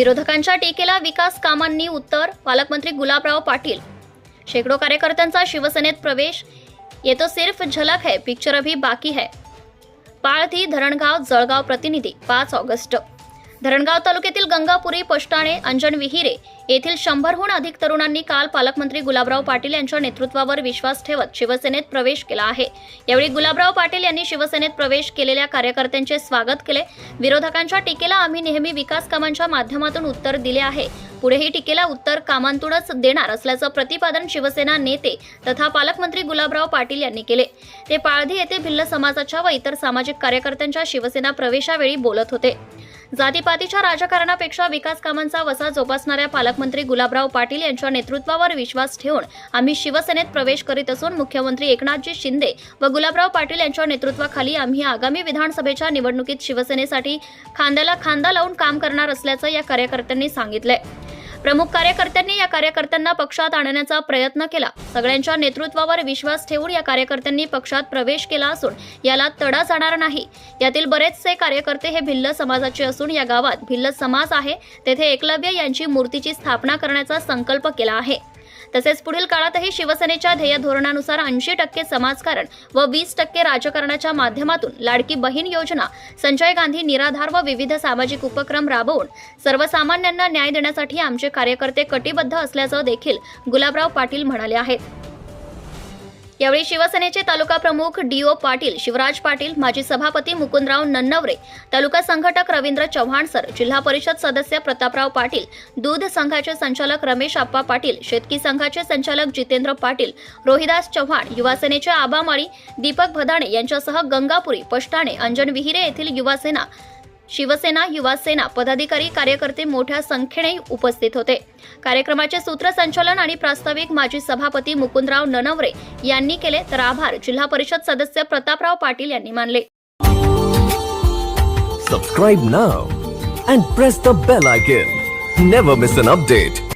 विरोधकांच्या टीकेला विकास कामांनी उत्तर पालकमंत्री गुलाबराव पाटील. शेकडो कार्यकर्त्यांचा शिवसेनेत प्रवेश येतो सिर्फ झलक है पिक्चर अभी बाकी है. पाळथी धरणगाव जळगाव प्रतिनिधी पाच ऑगस्ट. धरणगाव तालुक्यातील गंगापुरी पष्टाणे अंजन विहिरे येथील शंभरहून अधिक तरुणांनी काल पालकमंत्री गुलाबराव पाटील यांच्या नेतृत्वावर विश्वास ठेवत शिवसेनेत प्रवेश केला आहे. यावेळी गुलाबराव पाटील यांनी शिवसेनेत प्रवेश केलेल्या कार्यकर्त्यांचे स्वागत केले. विरोधकांच्या टीकेला आम्ही नेहमी विकास कामांच्या माध्यमातून उत्तर दिले आहे. पुढेही टीकेला उत्तर कामांतूनच देणार असल्याचं प्रतिपादन शिवसेना नेते तथा पालकमंत्री गुलाबराव पाटील यांनी केले. ते पाळधी येथे भिल्ल समाजाच्या व इतर सामाजिक कार्यकर्त्यांच्या शिवसेना प्रवेशावेळी बोलत होते. जातीपातीच्या राजकारणापेक्षा विकास कामांचा वसा जोपासणाऱ्या पालकमंत्री गुलाबराव पाटील यांच्या नेतृत्वावर विश्वास ठेवून आम्ही शिवसेनेत प्रवेश करीत असून मुख्यमंत्री एकनाथजी शिंदे व गुलाबराव पाटील यांच्या नेतृत्वाखाली आम्ही आगामी विधानसभेच्या निवडणुकीत शिवसेनेसाठी खांद्याला खांदा लावून काम करणार असल्याचं या कार्यकर्त्यांनी सांगितलंय. प्रमुख कार्यकर्त्यांनी या कार्यकर्त्यांना पक्षात आणण्याचा प्रयत्न केला. सगळ्यांच्या नेतृत्वावर विश्वास ठेवून या कार्यकर्त्यांनी पक्षात प्रवेश केला असून याला तडा जाणार नाही. यातील बरेचसे कार्यकर्ते हे भिल्ल समाजाचे असून या गावात भिल्ल समाज आहे. तेथे एकलव्य यांची मूर्तीची स्थापना करण्याचा संकल्प केला आहे. तसेच पुढील काळातही शिवसेनेच्या ध्येय धोरणानुसार ऐंशी टक्के समाजकारण व वीस टक्के राजकारणाच्या माध्यमातून लाडकी बहीण योजना संजय गांधी निराधार व विविध सामाजिक उपक्रम राबवून सर्वसामान्यांना न्याय देण्यासाठी आमचे कार्यकर्ते कटिबद्ध असल्याचं देखील गुलाबराव पाटील म्हणाले आहेत. यावेळी शिवसेनेचे तालुका प्रमुख डी ओ पाटील शिवराज पाटील माजी सभापती मुकुंदराव नन्नवरे तालुका संघटक रवींद्र चव्हाण सर जिल्हा परिषद सदस्य प्रतापराव पाटील दूध संघाचे संचालक रमेश आप्पा पाटील शेतकी संघाचे संचालक जितेंद्र पाटील रोहिदास चव्हाण युवासेनेचे आबा माळी दीपक भदाणे यांच्यासह गंगापुरी पष्टाणे अंजन विहिरे येथील युवासेना शिवसेना युवासेना पदाधिकारी कार्यकर्ते मोठ्या संख्येने उपस्थित होते. कार्यक्रमाचे सूत्रसंचालन आणि प्रास्ताविक माजी सभापती मुकुंदराव ननवरे यांनी केले तर आभार. जिल्हा परिषद सदस्य प्रतापराव पाटील यांनी मानले. Subscribe now and press the bell icon never miss an update